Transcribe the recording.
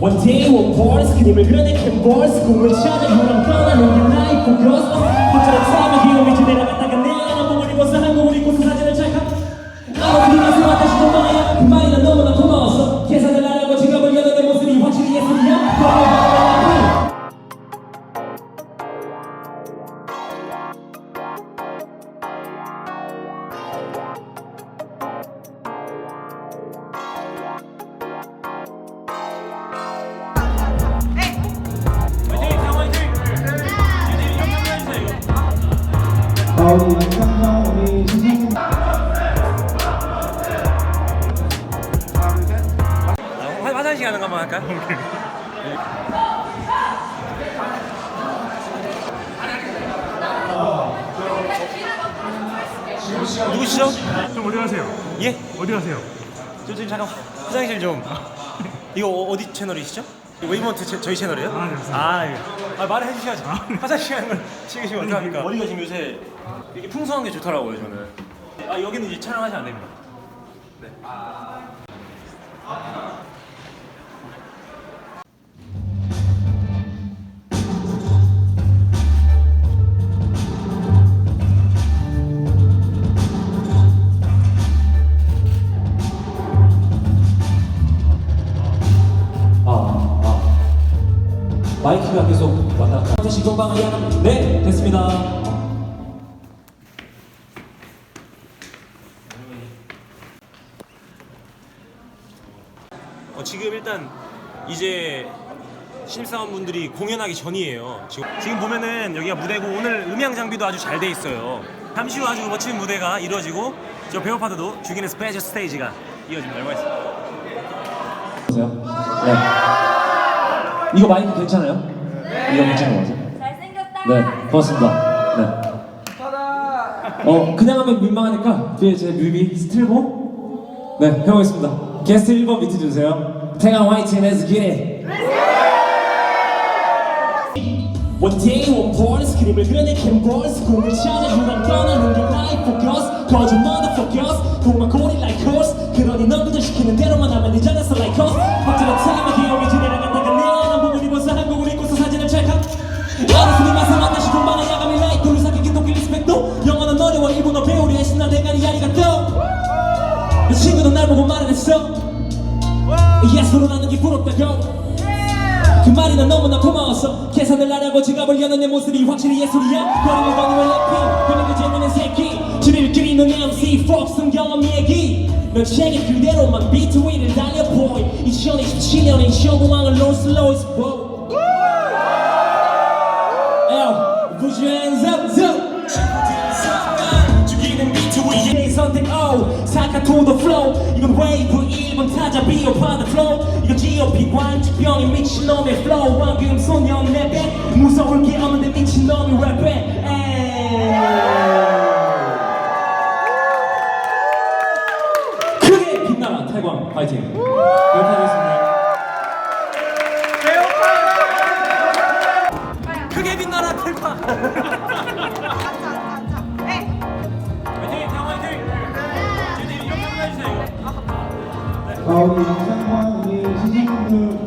One day one voice 그림을 그려내 캔버스 꿈을 찾아 유랑 떠나는 게 나의 포커스 아, 우리 영상상 우리 선생님 화, 화장실 가는 거 한번 할까요? 누구시죠? 좀 어디 가세요? 예? 어디 가세요? 저 지금 잠깐 화장실 좀 이거 어- 어디 채널이시죠? 웨이먼트 채- 저희 채널이에요? 아, 네, 맞습니다. 아, 예. 아 말을 해주셔야죠 화장실 가는 걸 찍으시면 어떡합니까? 머리가 지금 요새 이게 풍성한 게 좋더라고요 저는 아 여기는 이제 촬영하시면 안 됩니다 아, 마이크가 계속 왔다 갔다 다시 건방을 네 됐습니다 어, 지금 일단 이제 신입사원분들이 공연하기 전이에요. 지금, 지금 보면은 여기가 무대고 오늘 음향 장비도 아주 잘 돼 있어요. 잠시 후 아주 멋진 무대가 이루어지고 저 배우 파트도 죽이는 스페셜 스테이지가 이어집니다. 있습니다. 보세요 네 이거 마이크 괜찮아요? 이거 괜찮은 거 같아요? 잘생겼다. 네 고맙습니다. 네. 어, 그냥 하면 민망하니까 뒤에 제 뮤비 스틸보? 네 해보겠습니다. 게스트 1번 밑에 주세요. 태강 화이팅 let's get it. One voice 그림을 그려내 캔버스 꿈을 찾아 유랑 떠나는 게 나의 포커스 거짓 motherfuckers 꿈만 고리 like horse 그러니 너희들 시키는 대로만 하면 되잖았어 like horse 했어? 예스로 나는 게 부럽다고? 그 말이 난 너무나 고마웠어 계산을 안 하고 지갑을 여는 내 모습이 확실히 예술이야? 거리를 거니면 랩핑 그리고 재밌는 새끼. 줄일끼리 는 MC 폭승 경험 얘기. 넌 책임 그대로만 비트 위를 달려 보이 2027년에 쇼공항을 로스 로이스 보 Yo, 죽이는 비트 위에 선택 O 사카 to the flow. 이건 웨이브 1번 타자 비오 파드 flow 이건 GOP 완치병이 미친놈의 flow. 왕금 소년 랩에 무서울 게 없는데 미친놈이 랩에 크게 빛나라 태광 파이팅. 배고파겠습니다 크게 빛나라 텔파. 아, 우리 영상상 우리 선생님들